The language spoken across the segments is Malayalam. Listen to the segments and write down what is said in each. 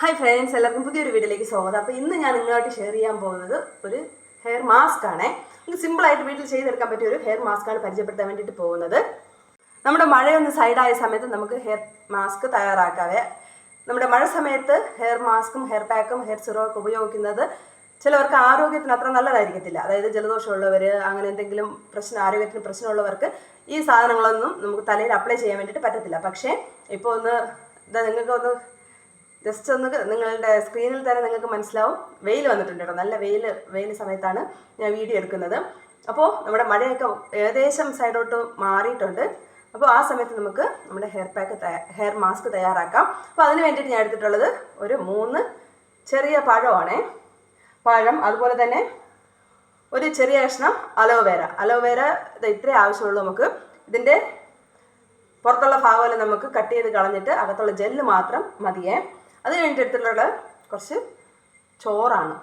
ഹായ് ഫ്രണ്ട്സ് എല്ലാവർക്കും പുതിയൊരു വീഡിയോയിലേക്ക് സ്വാഗതം. അപ്പോൾ ഇന്ന് ഞാൻ നിങ്ങളായിട്ട് ഷെയർ ചെയ്യാൻ പോകുന്നത് ഒരു ഹെയർ മാസ്ക് ആണ്. നമുക്ക് സിമ്പിളായിട്ട് വീട്ടിൽ ചെയ്തെടുക്കാൻ പറ്റിയ ഒരു ഹെയർ മാസ്ക് ആണ് പരിചയപ്പെടുത്താൻ വേണ്ടിയിട്ട് പോകുന്നത്. നമ്മുടെ മഴയൊന്ന് സൈഡായ സമയത്ത് നമുക്ക് ഹെയർ മാസ്ക് തയ്യാറാക്കാവേ. നമ്മുടെ മഴ സമയത്ത് ഹെയർ മാസ്കും ഹെയർ പാക്കും ഹെയർ സിറോ ഒക്കെ ഉപയോഗിക്കുന്നത് ചിലവർക്ക് ആരോഗ്യത്തിന് അത്ര നല്ലതായിരിക്കത്തില്ല. അതായത് ജലദോഷമുള്ളവർ അങ്ങനെ എന്തെങ്കിലും പ്രശ്നം ആരോഗ്യത്തിന് പ്രശ്നമുള്ളവർക്ക് ഈ സാധനങ്ങളൊന്നും നമുക്ക് തലയിൽ അപ്ലൈ ചെയ്യാൻ വേണ്ടിയിട്ട് പറ്റത്തില്ല. പക്ഷേ ഇപ്പോൾ ഒന്ന് നിങ്ങൾക്ക് ഒന്ന് ജസ്റ്റ് ഒന്ന് നിങ്ങളുടെ സ്ക്രീനിൽ തന്നെ നിങ്ങൾക്ക് മനസ്സിലാവും. വെയിൽ വന്നിട്ടുണ്ട് കേട്ടോ. നല്ല വെയിൽ വെയിൽ സമയത്താണ് ഞാൻ വീഡിയോ എടുക്കുന്നത്. അപ്പോൾ നമ്മുടെ മഴയൊക്കെ ഏകദേശം സൈഡോട്ട് മാറിയിട്ടുണ്ട്. അപ്പോൾ ആ സമയത്ത് നമുക്ക് നമ്മുടെ ഹെയർ പാക്ക് ഹെയർ മാസ്ക് തയ്യാറാക്കാം. അപ്പോൾ അതിന് വേണ്ടിയിട്ട് ഞാൻ എടുത്തിട്ടുള്ളത് ഒരു മൂന്ന് ചെറിയ പഴമാണേ. പഴം അതുപോലെ തന്നെ ഒരു ചെറിയ കഷ്ണം അലോവേര അലോവേര ഇത് ഇത്രേ ആവശ്യമുള്ളൂ നമുക്ക്. ഇതിന്റെ പുറത്തുള്ള ഭാഗമെല്ലാം നമുക്ക് കട്ട് ചെയ്ത് കളഞ്ഞിട്ട് അകത്തുള്ള ജെല്ല് മാത്രം മതിയേ. അത് കഴിഞ്ഞിട്ട് കുറച്ച് ചോറാണ്.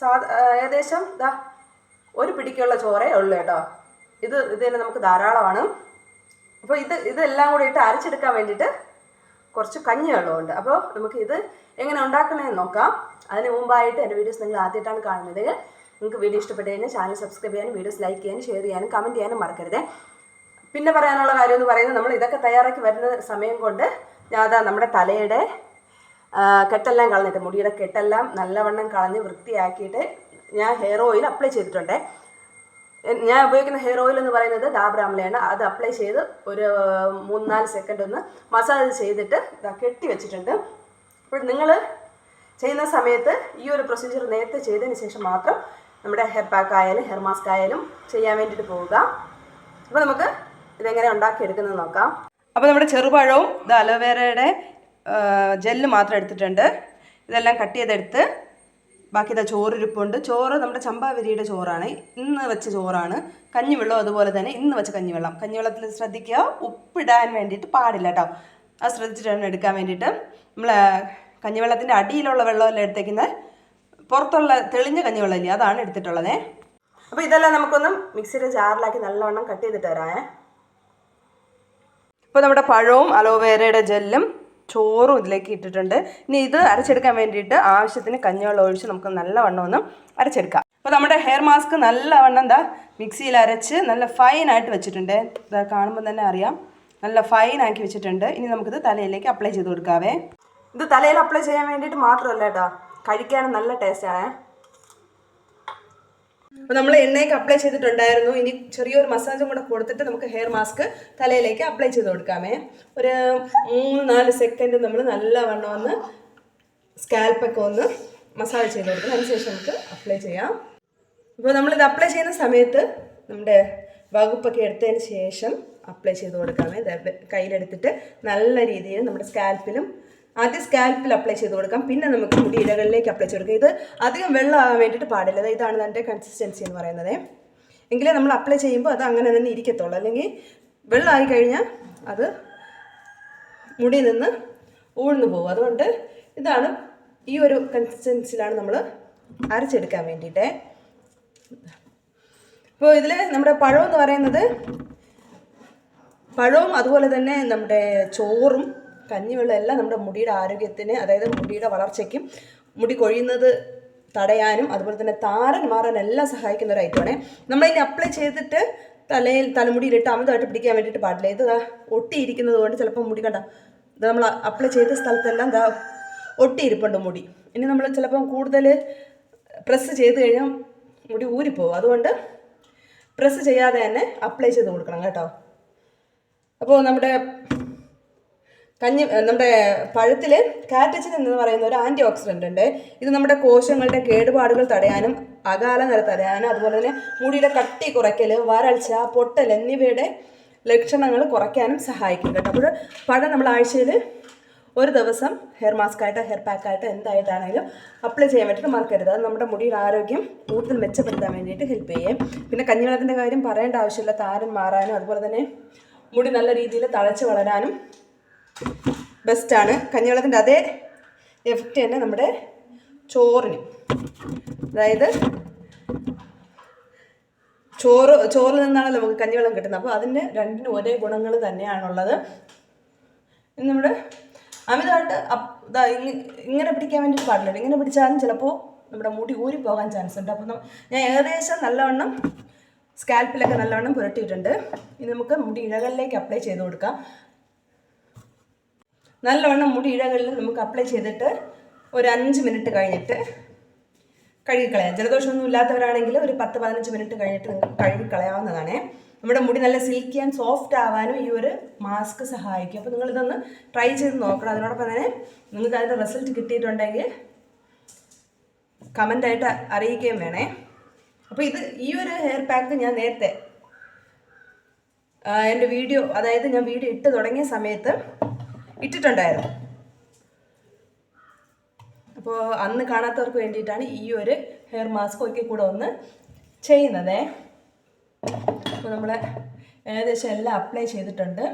സാധാ ഏകദേശം ഇതാ ഒരു പിടിക്കുള്ള ചോറേ ഉള്ളൂ കേട്ടോ. ഇത് ഇത് തന്നെ നമുക്ക് ധാരാളമാണ്. അപ്പോൾ ഇത് ഇതെല്ലാം കൂടി ഇട്ട് അരച്ചെടുക്കാൻ വേണ്ടിയിട്ട് കുറച്ച് കഞ്ഞി വെള്ളമുണ്ട് അപ്പോൾ നമുക്ക് ഇത് എങ്ങനെ ഉണ്ടാക്കണമെന്ന് നോക്കാം. അതിന് മുമ്പായിട്ട് എന്റെ വീഡിയോസ് നിങ്ങൾ ആദ്യമായിട്ടാണ് കാണുന്നത് നിങ്ങൾക്ക് വീഡിയോ ഇഷ്ടപ്പെട്ട് കഴിഞ്ഞാൽ ചാനൽ സബ്സ്ക്രൈബ് ചെയ്യാനും വീഡിയോസ് ലൈക്ക് ചെയ്യാനും ഷെയർ ചെയ്യാനും കമന്റ് ചെയ്യാനും മറക്കരുത്. പിന്നെ പറയാനുള്ള കാര്യം എന്ന് പറയുന്നത് നമ്മൾ ഇതൊക്കെ തയ്യാറാക്കി വരുന്ന സമയം കൊണ്ട് ഞാൻ അതാ നമ്മുടെ തലയുടെ കെട്ടെല്ലാം കളഞ്ഞിട്ട് മുടിയുടെ കെട്ടെല്ലാം നല്ലവണ്ണം കളഞ്ഞ് വൃത്തിയാക്കിയിട്ട് ഞാൻ ഹെയർ ഓയിൽ അപ്ലൈ ചെയ്തിട്ടുണ്ട്. ഞാൻ ഉപയോഗിക്കുന്ന ഹെയർ ഓയിൽ എന്ന് പറയുന്നത് ഡാബർ അത് അപ്ലൈ ചെയ്ത് ഒരു മൂന്നാൽ സെക്കൻഡ് ഒന്ന് മസാജ് ചെയ്തിട്ട് കെട്ടി വെച്ചിട്ടുണ്ട്. അപ്പോൾ നിങ്ങൾ ചെയ്യുന്ന സമയത്ത് ഈ ഒരു പ്രൊസീജിയർ നേരത്തെ ചെയ്തതിന് ശേഷം മാത്രം നമ്മുടെ ഹെയർ പാക്ക് ആയാലും ഹെയർ മാസ്ക് ആയാലും ചെയ്യാൻ വേണ്ടിയിട്ട് പോവുക. അപ്പോൾ നമുക്ക് ഇതെങ്ങനെ ഉണ്ടാക്കിയെടുക്കുന്നത് നോക്കാം. അപ്പോൾ നമ്മുടെ ചെറുപഴവും ഇത് അലോവേരയുടെ ജെല്ല് മാത്രം എടുത്തിട്ടുണ്ട്. ഇതെല്ലാം കട്ട് ചെയ്തെടുത്ത് ബാക്കി ഇതാ ചോറിരിപ്പുണ്ട്. ചോറ് നമ്മുടെ ചമ്പാവരിയുടെ ചോറാണ്. ഇന്ന് വെച്ച ചോറാണ്. കഞ്ഞിവെള്ളം അതുപോലെ തന്നെ ഇന്ന് വെച്ച കഞ്ഞിവെള്ളം. കഞ്ഞിവെള്ളത്തിൽ ശ്രദ്ധിക്കുക. ഉപ്പിടാൻ വേണ്ടിയിട്ട് പാടില്ല കേട്ടോ. അത് ശ്രദ്ധിച്ചിട്ടാണ് എടുക്കാൻ വേണ്ടിയിട്ട്. നമ്മൾ കഞ്ഞിവെള്ളത്തിന്റെ അടിയിലുള്ള വെള്ളമല്ല എടുത്തേക്കുന്നത് പുറത്തുള്ള തെളിഞ്ഞ കഞ്ഞിവെള്ളം ഇല്ലേ അതാണ് എടുത്തിട്ടുള്ളത്. അപ്പോൾ ഇതെല്ലാം നമുക്കൊന്ന് മിക്സിയുടെ ജാറിലാക്കി നല്ലവണ്ണം കട്ട് ചെയ്തിട്ട് വരാമേ ഇപ്പോൾ നമ്മുടെ പഴവും അലോവേരയുടെ ജെല്ലും ചോറും ഇതിലേക്ക് ഇട്ടിട്ടുണ്ട്. ഇനി ഇത് അരച്ചെടുക്കാൻ വേണ്ടിയിട്ട് ആവശ്യത്തിന് കഞ്ഞിവെള്ളം ഒഴിച്ച് നമുക്ക് നല്ലവണ്ണം ഒന്ന് അരച്ചെടുക്കാം. അപ്പോൾ നമ്മുടെ ഹെയർ മാസ്ക് നല്ലവണ്ണം എന്താ മിക്സിയിൽ അരച്ച് നല്ല ഫൈനായിട്ട് വെച്ചിട്ടുണ്ട്. കാണുമ്പോൾ തന്നെ അറിയാം. നല്ല ഫൈനാക്കി വെച്ചിട്ടുണ്ട്. ഇനി നമുക്കിത് തലയിലേക്ക് അപ്ലൈ ചെയ്ത് കൊടുക്കാവേ. ഇത് തലയിൽ അപ്ലൈ ചെയ്യാൻ വേണ്ടിയിട്ട് മാത്രമല്ല കേട്ടോ. കഴിക്കാനും നല്ല ടേസ്റ്റാണ് അപ്പോൾ നമ്മൾ എണ്ണയൊക്കെ അപ്ലൈ ചെയ്തിട്ടുണ്ടായിരുന്നു. ഇനി ചെറിയൊരു മസാജും കൂടെ കൊടുത്തിട്ട് നമുക്ക് ഹെയർ മാസ്ക് തലയിലേക്ക് അപ്ലൈ ചെയ്ത് കൊടുക്കാമേ. ഒരു മൂന്ന് നാല് സെക്കൻഡ് നമ്മൾ നല്ല നല്ലവണ്ണം ഒന്ന് സ്കാൽപ്പൊക്കെ ഒന്ന് മസാജ് ചെയ്ത് കൊടുക്കണം. അതിനുശേഷം നമുക്ക് അപ്ലൈ ചെയ്യാം. അപ്പോൾ നമ്മളിത് അപ്ലൈ ചെയ്യുന്ന സമയത്ത് നമ്മുടെ വകുപ്പൊക്കെ എടുത്തതിന് ശേഷം അപ്ലൈ ചെയ്ത് കൊടുക്കാമേ. കയ്യിലെടുത്തിട്ട് നല്ല രീതിയിൽ നമ്മുടെ സ്കാൽപ്പിലും ആദ്യം സ്കാൽപ്പിൽ അപ്ലൈ ചെയ്ത് കൊടുക്കാം. പിന്നെ നമുക്ക് മുടി ഇഴകളിലേക്ക് അപ്ലൈ ചെയ്ത് കൊടുക്കാം. ഇത് അധികം വെള്ളമാകാൻ വേണ്ടിയിട്ട് പാടില്ല. ഇതാണ് അതിന്റെ കൺസിസ്റ്റൻസി എന്ന് പറയുന്നത്. എങ്കിലേ നമ്മൾ അപ്ലൈ ചെയ്യുമ്പോൾ അത് അങ്ങനെ തന്നെ ഇരിക്കത്തുള്ളൂ. അല്ലെങ്കിൽ വെള്ളമായി കഴിഞ്ഞാൽ അത് മുടി നിന്ന് ഊഴ്ന്നു പോകും. അതുകൊണ്ട് ഇതാണ് ഈ ഒരു കൺസിസ്റ്റൻസിലാണ് നമ്മൾ അരച്ചെടുക്കാൻ വേണ്ടിയിട്ട്. അപ്പോൾ ഇതിൽ നമ്മുടെ പഴം എന്ന് പറയുന്നത് പഴവും അതുപോലെ തന്നെ നമ്മുടെ ചോറും കഞ്ഞിവെള്ളം എല്ലാം നമ്മുടെ മുടിയുടെ ആരോഗ്യത്തിന് അതായത് മുടിയുടെ വളർച്ചയ്ക്കും മുടി കൊഴിയുന്നത് തടയാനും അതുപോലെ തന്നെ താരൻ മാറാൻ എല്ലാം സഹായിക്കുന്ന ഒരു ഐറ്റമാണ് നമ്മളതിനെ അപ്ലൈ ചെയ്തിട്ട് തലയിൽ തലമുടിയിലിട്ട് അമിതമായിട്ട് പിടിക്കാൻ വേണ്ടിയിട്ട് പാടില്ല. ഇത് ഒട്ടിയിരിക്കുന്നത് കൊണ്ട് ചിലപ്പോൾ മുടി കണ്ട ഇത് നമ്മൾ അപ്ലൈ ചെയ്ത സ്ഥലത്തെല്ലാം ദാ ഒട്ടിയിരിപ്പുണ്ട് മുടി. ഇനി നമ്മൾ ചിലപ്പം കൂടുതൽ പ്രസ് ചെയ്ത് കഴിഞ്ഞാൽ മുടി ഊരിപ്പോവും. അതുകൊണ്ട് പ്രസ് ചെയ്യാതെ തന്നെ അപ്ലൈ ചെയ്ത് കൊടുക്കണം കേട്ടോ. അപ്പോൾ നമ്മുടെ കഞ്ഞി നമ്മുടെ പഴത്തിൽ കാറ്റച്ചിൻ എന്ന് പറയുന്ന ഒരു ആന്റി ഓക്സിഡന്റ് ഉണ്ട്. ഇത് നമ്മുടെ കോശങ്ങളുടെ കേടുപാടുകൾ തടയാനും അകാല നില തടയാനും അതുപോലെ തന്നെ മുടിയുടെ കട്ടി കുറയ്ക്കൽ വരൾച്ച പൊട്ടൽ എന്നിവയുടെ ലക്ഷണങ്ങൾ കുറയ്ക്കാനും സഹായിക്കും കേട്ടോ. അപ്പോൾ പഴം നമ്മൾ ആഴ്ചയിൽ ഒരു ദിവസം ഹെയർ മാസ്ക് ആയിട്ടോ ഹെയർ പാക്ക് ആയിട്ടോ എന്തായിട്ടാണെങ്കിലും അപ്ലൈ ചെയ്യാൻ വേണ്ടിയിട്ട് മറക്കരുത്. അത് നമ്മുടെ മുടിയുടെ ആരോഗ്യം കൂടുതൽ മെച്ചപ്പെടുത്താൻ വേണ്ടിയിട്ട് ഹെൽപ്പ് ചെയ്യും. പിന്നെ കഞ്ഞിവെള്ളത്തിന്റെ കാര്യം പറയേണ്ട ആവശ്യമില്ല. താരൻ മാറാനും അതുപോലെ തന്നെ മുടി നല്ല രീതിയിൽ തഴച്ച് വളരാനും ബെസ്റ്റാണ്. കഞ്ഞിവെള്ളത്തിന്റെ അതേ എഫക്റ്റ് തന്നെ നമ്മുടെ ചോറിന്. അതായത് ചോറ് ചോറിൽ നിന്നാണ് നമുക്ക് കഞ്ഞിവെള്ളം കിട്ടുന്നത്. അപ്പോൾ അതിന്റെ രണ്ടിനും ഒരേ ഗുണങ്ങൾ തന്നെയാണുള്ളത്. നമ്മുടെ അമിതമായിട്ട് ഇങ്ങനെ പിടിക്കാൻ വേണ്ടിയിട്ട് പാടില്ല. ഇങ്ങനെ പിടിച്ചാലും ചിലപ്പോൾ നമ്മുടെ മുടി പോകാൻ ചാൻസ് ഉണ്ട്. അപ്പോൾ ഞാൻ ഏകദേശം നല്ലവണ്ണം സ്കാൽപ്പിലൊക്കെ നല്ലവണ്ണം പുരട്ടിയിട്ടുണ്ട്. ഇനി നമുക്ക് മുടി ഇഴകളിലേക്ക് അപ്ലൈ ചെയ്ത് കൊടുക്കാം. നല്ലവണ്ണം മുടി ഇഴകളിൽ നമുക്ക് അപ്ലൈ ചെയ്തിട്ട് ഒരു അഞ്ച് മിനിറ്റ് കഴിഞ്ഞിട്ട് കഴുകിക്കളയാം. ജലദോഷമൊന്നും ഇല്ലാത്തവരാണെങ്കിൽ ഒരു പത്ത് പതിനഞ്ച് മിനിറ്റ് കഴിഞ്ഞിട്ട് നിങ്ങൾക്ക് കഴുകിക്കളയാവുന്നതാണ്. നമ്മുടെ മുടി നല്ല സിൽക്കി ആൻഡ് സോഫ്റ്റ് ആവാനും ഈ ഒരു മാസ്ക് സഹായിക്കും. അപ്പോൾ നിങ്ങളിതൊന്ന് ട്രൈ ചെയ്ത് നോക്കണം. അതിനോടൊപ്പം തന്നെ നിങ്ങൾക്ക് അതിന്റെ റിസൾട്ട് കിട്ടിയിട്ടുണ്ടെങ്കിൽ കമന്റായിട്ട് അറിയിക്കുകയും വേണേ. അപ്പോൾ ഇത് ഈ ഒരു ഹെയർ പാക്ക് ഞാൻ നേരത്തെ എന്റെ വീഡിയോ അതായത് ഞാൻ വീഡിയോ ഇട്ട് തുടങ്ങിയ സമയത്ത് ഇട്ടിട്ടുണ്ടായിരുന്നു. അപ്പോൾ അന്ന് കാണാത്തവർക്ക് വേണ്ടിയിട്ടാണ് ഈ ഒരു ഹെയർ മാസ്ക് ഒക്കെ കൂടെ ഒന്ന് ചെയ്യുന്നതേ. അപ്പോൾ നമ്മൾ ഏകദേശം എല്ലാം അപ്ലൈ ചെയ്തിട്ടുണ്ട്.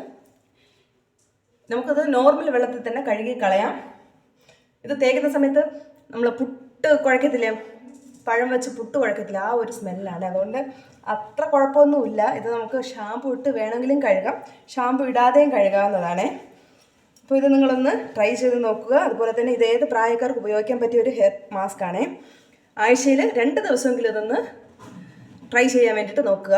നമുക്കത് നോർമൽ വെള്ളത്തിൽ തന്നെ കഴുകി കളയാം. ഇത് തേക്കുന്ന സമയത്ത് നമ്മൾ പുട്ട് കുഴക്കത്തില്ലേ? പഴം വെച്ച് പുട്ട് കുഴക്കത്തില്ല? ആ ഒരു സ്മെല്ലാണ് അതുകൊണ്ട് അത്ര കുഴപ്പമൊന്നുമില്ല. ഇത് നമുക്ക് ഷാമ്പു ഇട്ട് വേണമെങ്കിലും കഴുകാം. ഷാമ്പു ഇടാതെയും കഴുകാവുന്നതാണേ. അപ്പോൾ ഇത് നിങ്ങളൊന്ന് ട്രൈ ചെയ്ത് നോക്കുക. അതുപോലെ തന്നെ ഇത് ഏത് പ്രായക്കാർക്ക് ഉപയോഗിക്കാൻ പറ്റിയ ഒരു ഹെയർ മാസ്ക് ആണേ. ആഴ്ചയിൽ രണ്ട് ദിവസമെങ്കിലും ഇതൊന്ന് ട്രൈ ചെയ്യാൻ വേണ്ടിയിട്ട് നോക്കുക.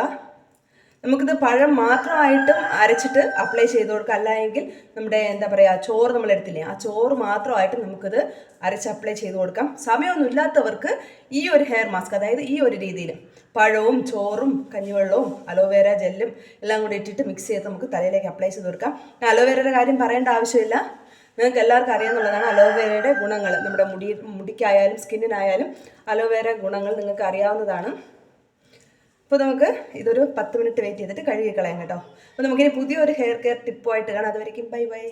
നമുക്കിത് പഴം മാത്രമായിട്ടും അരച്ചിട്ട് അപ്ലൈ ചെയ്ത് കൊടുക്കുക അല്ല എങ്കിൽ നമ്മുടെ എന്താ പറയുക ചോറ് നമ്മൾ എടുത്തില്ലേ ആ ചോറ് മാത്രമായിട്ട് നമുക്കിത് അരച്ച് അപ്ലൈ ചെയ്ത് കൊടുക്കാം. സമയമൊന്നും ഇല്ലാത്തവർക്ക് ഈ ഒരു ഹെയർ മാസ്ക് അതായത് ഈ ഒരു രീതിയിൽ പഴവും ചോറും കഞ്ഞിവെള്ളവും അലോവേര ജെല്ലും എല്ലാം കൂടി ഇട്ടിട്ട് മിക്സ് ചെയ്ത് നമുക്ക് തലയിലേക്ക് അപ്ലൈ ചെയ്ത് കൊടുക്കാം. അലോവേരയുടെ കാര്യം പറയേണ്ട ആവശ്യമില്ല. നിങ്ങൾക്ക് എല്ലാവർക്കും അറിയാമെന്നുള്ളതാണ് അലോവേരയുടെ ഗുണങ്ങൾ. നമ്മുടെ മുടി മുടിക്കായാലും സ്കിന്നിനായാലും അലോവേര ഗുണങ്ങൾ നിങ്ങൾക്ക് അറിയാവുന്നതാണ്. അപ്പോൾ നമുക്ക് ഇതൊരു പത്ത് മിനിറ്റ് വെയിറ്റ് ചെയ്തിട്ട് കഴുകി കളയാം കേട്ടോ. അപ്പോൾ നമുക്കിനി പുതിയൊരു ഹെയർ കെയർ ടിപ്പുമായിട്ട് കാണാം. അതുവരേക്കും ബൈ ബൈ